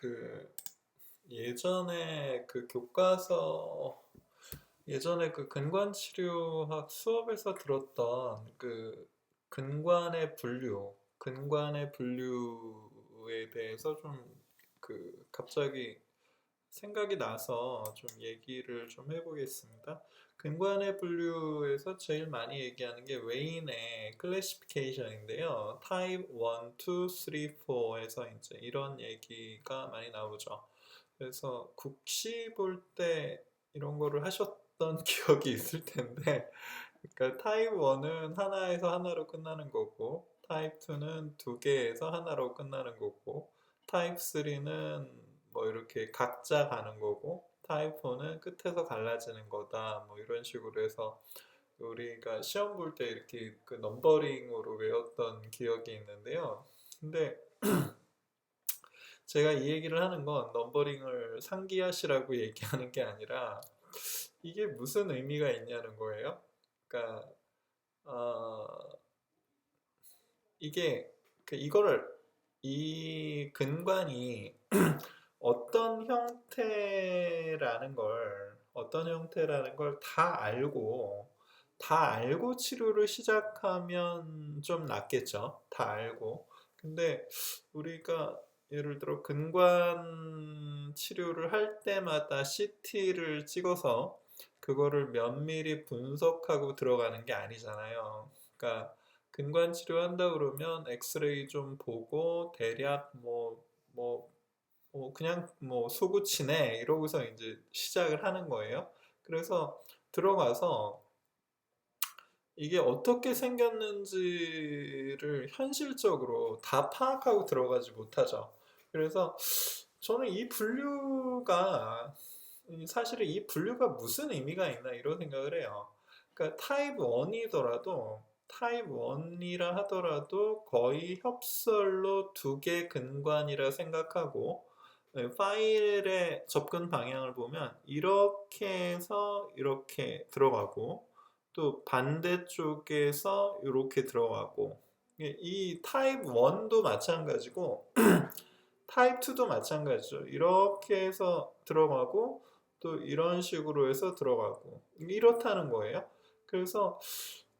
그 예전에 그 교과서 예전에 그 근관 치료학 수업에서 들었던 그 근관의 분류, 근관의 분류에 대해서 좀 그 갑자기 생각이 나서 좀 얘기를 좀 해보겠습니다. 근관의 분류에서 제일 많이 얘기하는 게 웨인의 클래시피케이션인데요. 타입 1, 2, 3, 4에서 이제 이런 얘기가 많이 나오죠. 그래서 국시 볼 때 이런 거를 하셨던 기억이 있을 텐데, 그러니까 타입 1은 하나에서 하나로 끝나는 거고, 타입 2는 두 개에서 하나로 끝나는 거고, 타입 3는 뭐 이렇게 각자 가는 거고, 타입 4는 끝에서 갈라지는 거다. 뭐 이런 식으로 해서 우리가 시험 볼 때 이렇게 그 넘버링으로 외웠던 기억이 있는데요. 근데 제가 이 얘기를 하는 건 넘버링을 상기하시라고 얘기하는 게 아니라 이게 무슨 의미가 있냐는 거예요. 그러니까 어, 이게 그 이거를 이 근관이 어떤 형태라는 걸 어떤 형태라는 걸 다 알고 다 알고 치료를 시작하면 좀 낫겠죠. 다 알고. 근데 우리가 예를 들어 근관 치료를 할 때마다 CT를 찍어서 그거를 면밀히 분석하고 들어가는 게 아니잖아요. 그러니까 근관 치료한다 그러면 엑스레이 좀 보고 대략 뭐, 뭐, 뭐 그냥 뭐 소구치네 이러고서 이제 시작을 하는 거예요. 그래서 들어가서 이게 어떻게 생겼는지를 현실적으로 다 파악하고 들어가지 못하죠. 그래서 저는 이 분류가 사실은 이 분류가 무슨 의미가 있나 이런 생각을 해요. 그러니까 타입 1이더라도 타입 1이라 하더라도 거의 협설로 두 개 근관이라 생각하고 네, 파일의 접근 방향을 보면 이렇게 해서 이렇게 들어가고 또 반대쪽에서 이렇게 들어가고 이 타입 1도 마찬가지고 타입 2도 마찬가지죠. 이렇게 해서 들어가고 또 이런 식으로 해서 들어가고 이렇다는 거예요. 그래서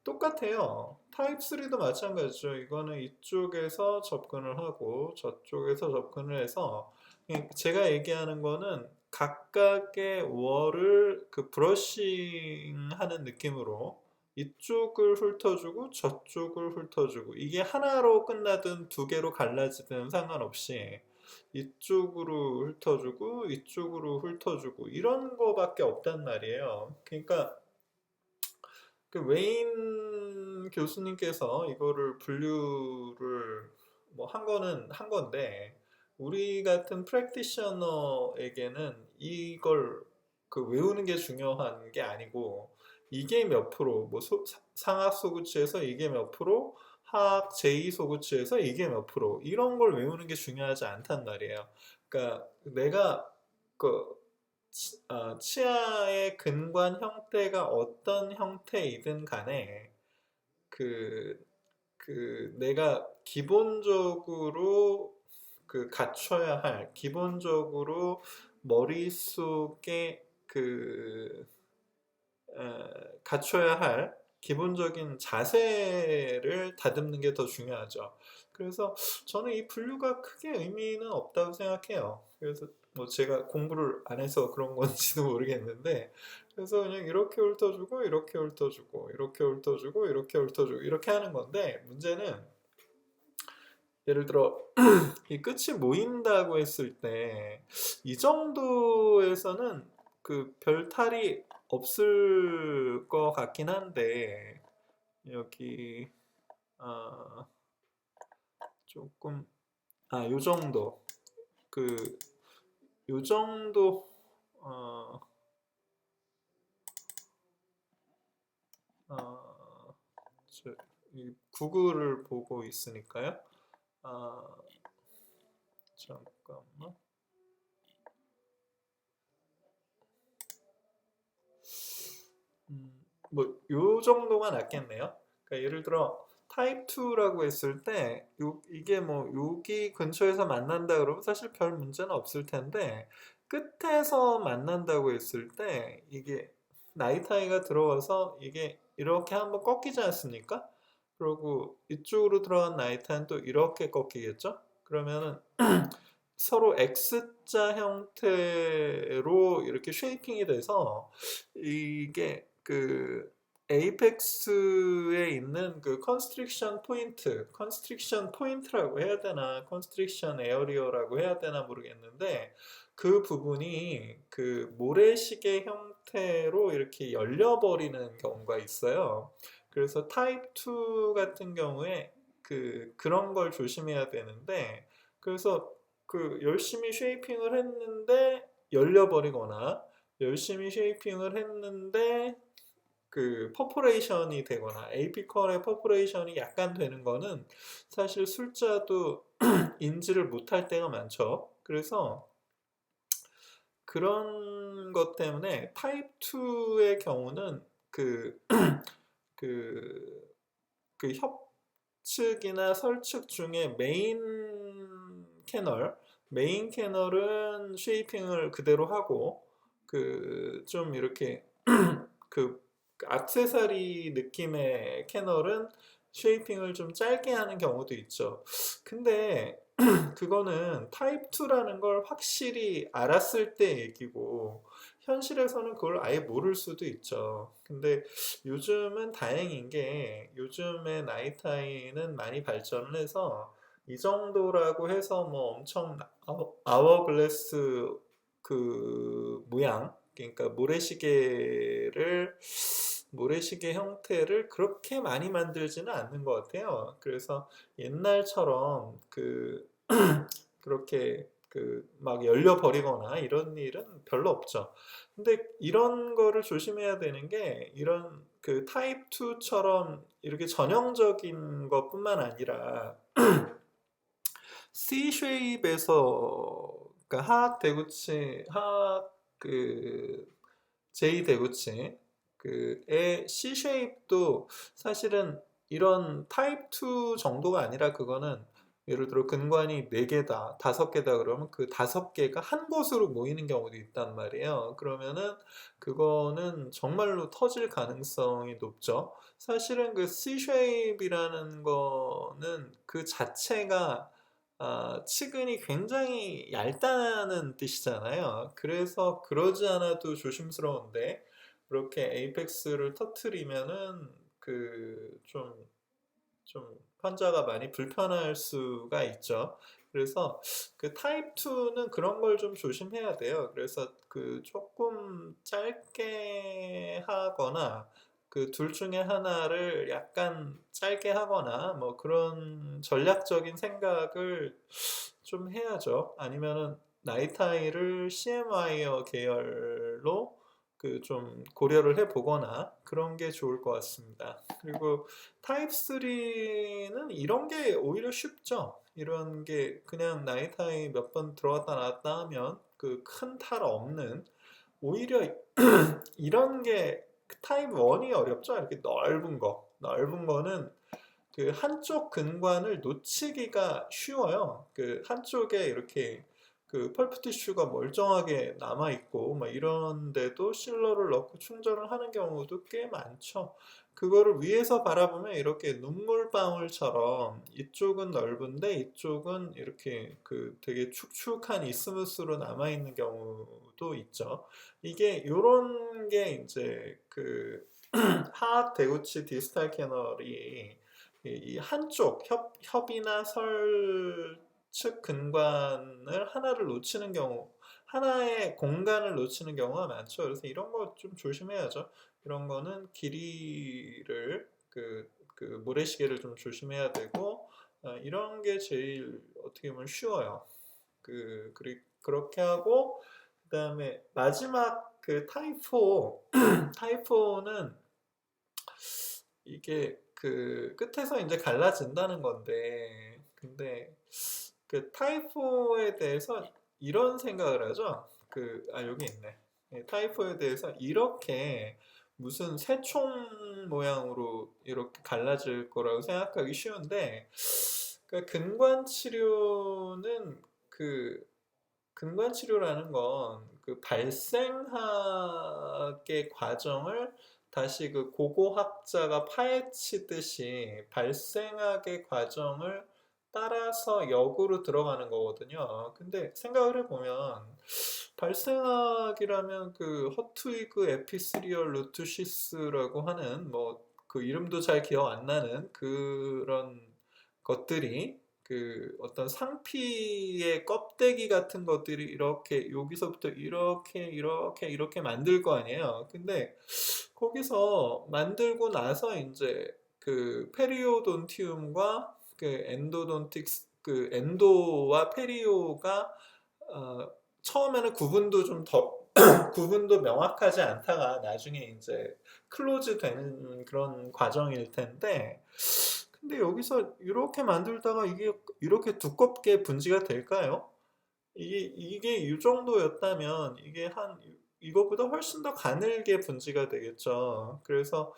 똑같아요. 타입 3도 마찬가지죠. 이거는 이쪽에서 접근을 하고 저쪽에서 접근을 해서 제가 얘기하는 거는 각각의 월을 그 브러싱 하는 느낌으로 이쪽을 훑어주고 저쪽을 훑어주고 이게 하나로 끝나든 두 개로 갈라지든 상관없이 이쪽으로 훑어주고 이쪽으로 훑어주고 이런 거밖에 없단 말이에요. 그러니까 그 웨인 교수님께서 이거를 분류를 뭐 한 거는 한 건데 우리 같은 프랙티셔너에게는 이걸 그 외우는 게 중요한 게 아니고 이게 몇 프로? 뭐 소, 상학 소구치에서 이게 몇 프로? 하학 제2 소구치에서 이게 몇 프로? 이런 걸 외우는 게 중요하지 않단 말이에요. 그러니까 내가 그 치, 어, 치아의 근관 형태가 어떤 형태이든 간에 그, 그 내가 기본적으로 그 갖춰야 할 기본적으로 머릿속에 그 에, 갖춰야 할 기본적인 자세를 다듬는 게 더 중요하죠. 그래서 저는 이 분류가 크게 의미는 없다고 생각해요. 그래서 뭐 제가 공부를 안 해서 그런 건지도 모르겠는데 그래서 그냥 이렇게 훑어주고 이렇게 훑어주고 이렇게 훑어주고 이렇게 훑어주고 이렇게 하는 건데 문제는 예를 들어 이 끝이 모인다고 했을 때 이 정도에서는 그 별탈이 없을 것 같긴 한데 여기 아 조금 아 요 정도 그 요 정도 어, 어, 구글을 보고 있으니까요. 아, 잠깐만. 음, 뭐, 요 정도가 낫겠네요. 그러니까 예를 들어, 타입 2라고 했을 때 요, 이게 뭐 여기 근처에서 만난다 그러면 사실 별 문제는 없을 텐데 끝에서 만난다고 했을 때 이게 나이트 하이가 들어와서 이게 이렇게 한번 꺾이지 않습니까? 그리고 이쪽으로 들어간 하이는 또 이렇게 꺾이겠죠? 그러면은 서로 X자 형태로 이렇게 쉐이핑이 돼서 이게 그 에이펙스에 있는 그 컨스트릭션 포인트, 컨스트릭션 포인트라고 해야 되나, 컨스트릭션 에어리어라고 해야 되나 모르겠는데 그 부분이 그 모래시계 형태로 이렇게 열려버리는 경우가 있어요. 그래서 타입 2 같은 경우에 그 그런 걸 조심해야 되는데 그래서 그 열심히 쉐이핑을 했는데 열려버리거나 열심히 쉐이핑을 했는데 그 퍼포레이션이 되거나 AP 컬의 퍼포레이션이 약간 되는 거는 사실 술자도 인지를 못할 때가 많죠. 그래서 그런 것 때문에 타입 2의 경우는 그, 그, 그 협측이나 설측 중에 메인 캐널, 메인 캐널은 쉐이핑을 그대로 하고 그 좀 이렇게 그 악세사리 느낌의 캐널은 쉐이핑을 좀 짧게 하는 경우도 있죠. 근데 그거는 타입 2라는 걸 확실히 알았을 때 얘기고 현실에서는 그걸 아예 모를 수도 있죠. 근데 요즘은 다행인 게 요즘의 나이 타이는 많이 발전을 해서 이 정도라고 해서 뭐 엄청 아워글래스 그 모양 그러니까 모래시계를 모래시계 형태를 그렇게 많이 만들지는 않는 것 같아요. 그래서 옛날처럼 그 그렇게 그 막 열려 버리거나 이런 일은 별로 없죠. 근데 이런 거를 조심해야 되는 게 이런 그 타입 2처럼 이렇게 전형적인 것뿐만 아니라 C 쉐입에서 그러니까 하악 대구치 하악 그 J 대구치 그의 C 쉐입도 사실은 이런 타입 2 정도가 아니라 그거는 예를 들어 근관이 4개다, 5개다 그러면 그 5개가 한 곳으로 모이는 경우도 있단 말이에요. 그러면은 그거는 정말로 터질 가능성이 높죠. 사실은 그 C-shape이라는 거는 그 자체가 아, 측은이 굉장히 얇다는 뜻이잖아요. 그래서 그러지 않아도 조심스러운데 그렇게 에이펙스를 터트리면은 그좀 좀 환자가 많이 불편할 수가 있죠. 그래서 그 타입 2는 그런 걸 좀 조심해야 돼요. 그래서 그 조금 짧게 하거나 그 둘 중에 하나를 약간 짧게 하거나 뭐 그런 전략적인 생각을 좀 해야죠. 아니면은 나이 타이를 CM와이어 계열로 그 좀 고려를 해 보거나 그런 게 좋을 것 같습니다. 그리고 타입 3는 이런 게 오히려 쉽죠. 이런 게 그냥 나이 타이 몇 번 들어갔다 나왔다 하면 그 큰 탈 없는 오히려 이런 게 타입 1이 어렵죠. 이렇게 넓은 거. 넓은 거는 그 한쪽 근관을 놓치기가 쉬워요. 그 한쪽에 이렇게 그 펄프 티슈가 멀쩡하게 남아 있고 막 이런데도 실러를 넣고 충전을 하는 경우도 꽤 많죠. 그거를 위에서 바라보면 이렇게 눈물방울처럼 이쪽은 넓은데 이쪽은 이렇게 그 되게 축축한 이스무스로 남아 있는 경우도 있죠. 이게 이런 게 이제 그 하악 대구치 디스탈 캐널이 이 한쪽 협, 협이나 설 측 근관을 하나를 놓치는 경우 하나의 공간을 놓치는 경우가 많죠. 그래서 이런 거 좀 조심해야죠. 이런 거는 길이를 그, 그 모래시계를 좀 조심해야 되고 어, 이런 게 제일 어떻게 보면 쉬워요. 그 그리, 그렇게 하고 그 다음에 마지막 그 타이포 타이포는 이게 그 끝에서 이제 갈라진다는 건데 근데 그 타이포에 대해서 이런 생각을 하죠. 그 아 여기 있네. 타이포에 대해서 이렇게 무슨 새총 모양으로 이렇게 갈라질 거라고 생각하기 쉬운데 그러니까 근관 치료는 그 근관 치료라는 건 그 발생학의 과정을 다시 그 고고학자가 파헤치듯이 발생학의 과정을 따라서 역으로 들어가는 거거든요. 근데 생각을 해보면 발생학이라면 그 허트위그 에피스리얼 루투시스라고 하는 뭐 그 이름도 잘 기억 안 나는 그런 것들이 그 어떤 상피의 껍데기 같은 것들이 이렇게 여기서부터 이렇게 이렇게 이렇게 만들 거 아니에요. 근데 거기서 만들고 나서 이제 그 페리오돈티움과 그 엔도돈틱스 그 엔도와 페리오가 어, 처음에는 구분도 좀더 구분도 명확하지 않다가 나중에 이제 클로즈 되는 그런 과정일 텐데 근데 여기서 이렇게 만들다가 이게 이렇게 두껍게 분지가 될까요? 이게 이게 이 정도였다면 이게 한 이거보다 훨씬 더 가늘게 분지가 되겠죠. 그래서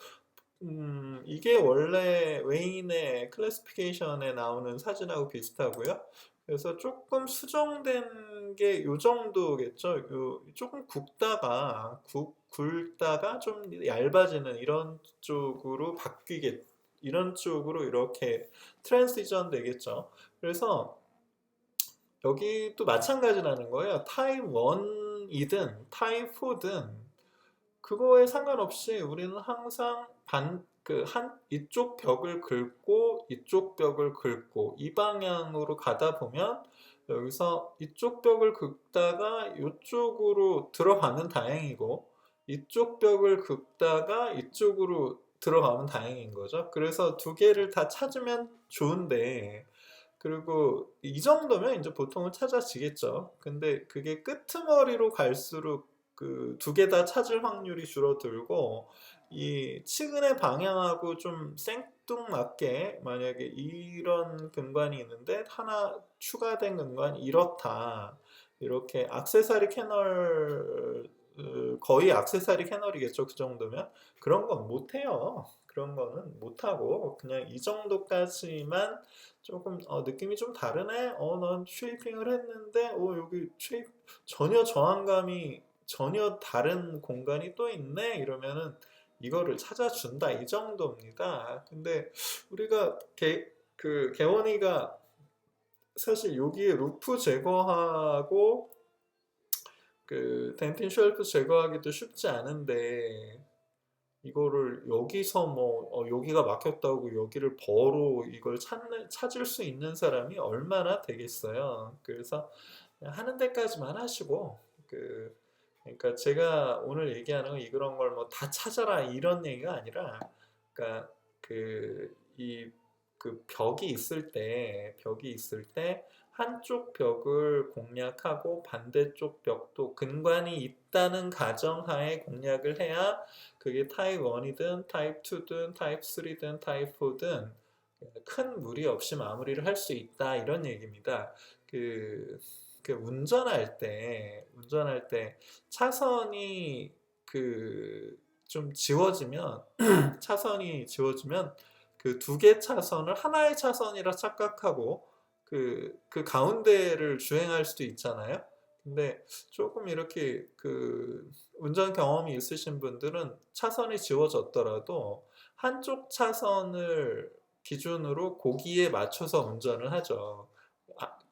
음, 이게 원래 웨인의 클래시피케이션에 나오는 사진하고 비슷하고요. 그래서 조금 수정된 게 요 정도겠죠. 요 조금 굽다가 굽 굵다가 좀 얇아지는 이런 쪽으로 바뀌겠 이런 쪽으로 이렇게 트랜시전 되겠죠. 그래서 여기도 마찬가지라는 거예요. 타입 1이든 타입 4든 그거에 상관없이 우리는 항상 반, 그, 한, 이쪽 벽을 긁고, 이쪽 벽을 긁고, 이 방향으로 가다 보면, 여기서 이쪽 벽을 긁다가 이쪽으로 들어가면 다행이고, 이쪽 벽을 긁다가 이쪽으로 들어가면 다행인 거죠. 그래서 두 개를 다 찾으면 좋은데, 그리고 이 정도면 이제 보통은 찾아지겠죠. 근데 그게 끄트머리로 갈수록 그 두 개 다 찾을 확률이 줄어들고, 이 측은의 방향하고 좀 생뚱맞게 만약에 이런 근관이 있는데 하나 추가된 근관이 이렇다. 이렇게 악세사리 캐널 거의 악세사리 캐널이겠죠. 그 정도면 그런 건 못해요. 그런 거는 못하고 그냥 이 정도까지만 조금 어, 느낌이 좀 다르네. 어, 넌 쉐이핑을 했는데 어, 여기 쉐이 전혀 저항감이 전혀 다른 공간이 또 있네. 이러면은 이거를 찾아준다 이 정도입니다. 근데 우리가 개, 그 개원이가 사실 여기에 루프 제거하고 그 덴틴 쉘프 제거하기도 쉽지 않은데 이거를 여기서 뭐 어, 여기가 막혔다고 여기를 버로 이걸 찾는 찾을 수 있는 사람이 얼마나 되겠어요. 그래서 하는 데까지만 하시고 그 그러니까 제가 오늘 얘기하는 건 이런 걸 뭐 다 찾아라 이런 얘기가 아니라 그러니까 그이그 벽이 있을 때 벽이 있을 때 한쪽 벽을 공략하고 반대쪽 벽도 근관이 있다는 가정하에 공략을 해야 그게 타입 1이든 타입 2든 타입 3든 타입 4든 큰 무리 없이 마무리를 할 수 있다 이런 얘기입니다. 그, 그 운전할 때 운전할 때 차선이 그 좀 지워지면 차선이 지워지면 그 두 개 차선을 하나의 차선이라 착각하고 그, 그 가운데를 주행할 수도 있잖아요. 근데 조금 이렇게 그 운전 경험이 있으신 분들은 차선이 지워졌더라도 한쪽 차선을 기준으로 고기에 맞춰서 운전을 하죠.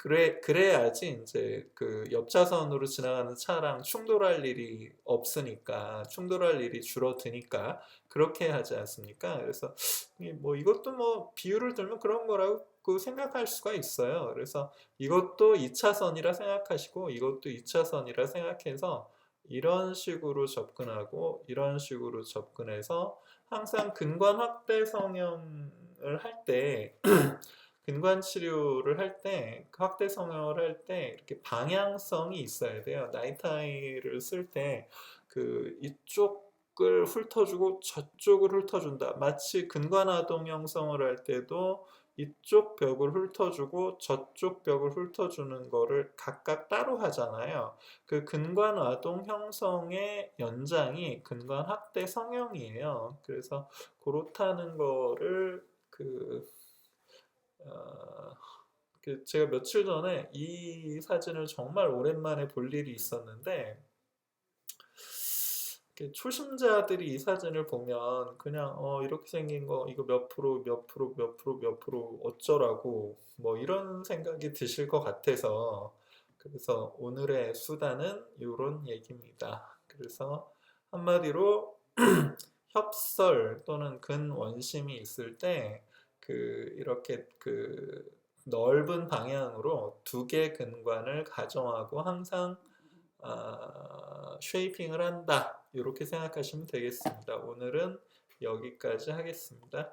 아, 그래, 그래야지 이제 그 옆차선으로 지나가는 차랑 충돌할 일이 없으니까, 충돌할 일이 줄어드니까, 그렇게 하지 않습니까? 그래서, 뭐 이것도 뭐 비유를 들면 그런 거라고 생각할 수가 있어요. 그래서 이것도 2차선이라 생각하시고, 이것도 2차선이라 생각해서, 이런 식으로 접근하고, 이런 식으로 접근해서, 항상 근관 확대 성형을 할 때, 근관 치료를 할 때, 그 확대 성형을 할 때 이렇게 방향성이 있어야 돼요. 나이타이를 쓸 때 그 이쪽을 훑어주고 저쪽을 훑어준다. 마치 근관 아동 형성을 할 때도 이쪽 벽을 훑어주고 저쪽 벽을 훑어주는 거를 각각 따로 하잖아요. 그 근관 아동 형성의 연장이 근관 학대 성형이에요. 그래서 그렇다는 거를 그, 어, 그 제가 며칠 전에 이 사진을 정말 오랜만에 볼 일이 있었는데 초심자들이 이 사진을 보면 그냥 어 이렇게 생긴 거 이거 몇 프로 몇 프로 몇 프로 몇 프로 어쩌라고 뭐 이런 생각이 드실 것 같아서 그래서 오늘의 수단은 이런 얘기입니다. 그래서 한마디로 협설 또는 근원심이 있을 때 그 이렇게 그 넓은 방향으로 두 개 근관을 가정하고 항상 아, 쉐이핑을 한다. 이렇게 생각하시면 되겠습니다. 오늘은 여기까지 하겠습니다.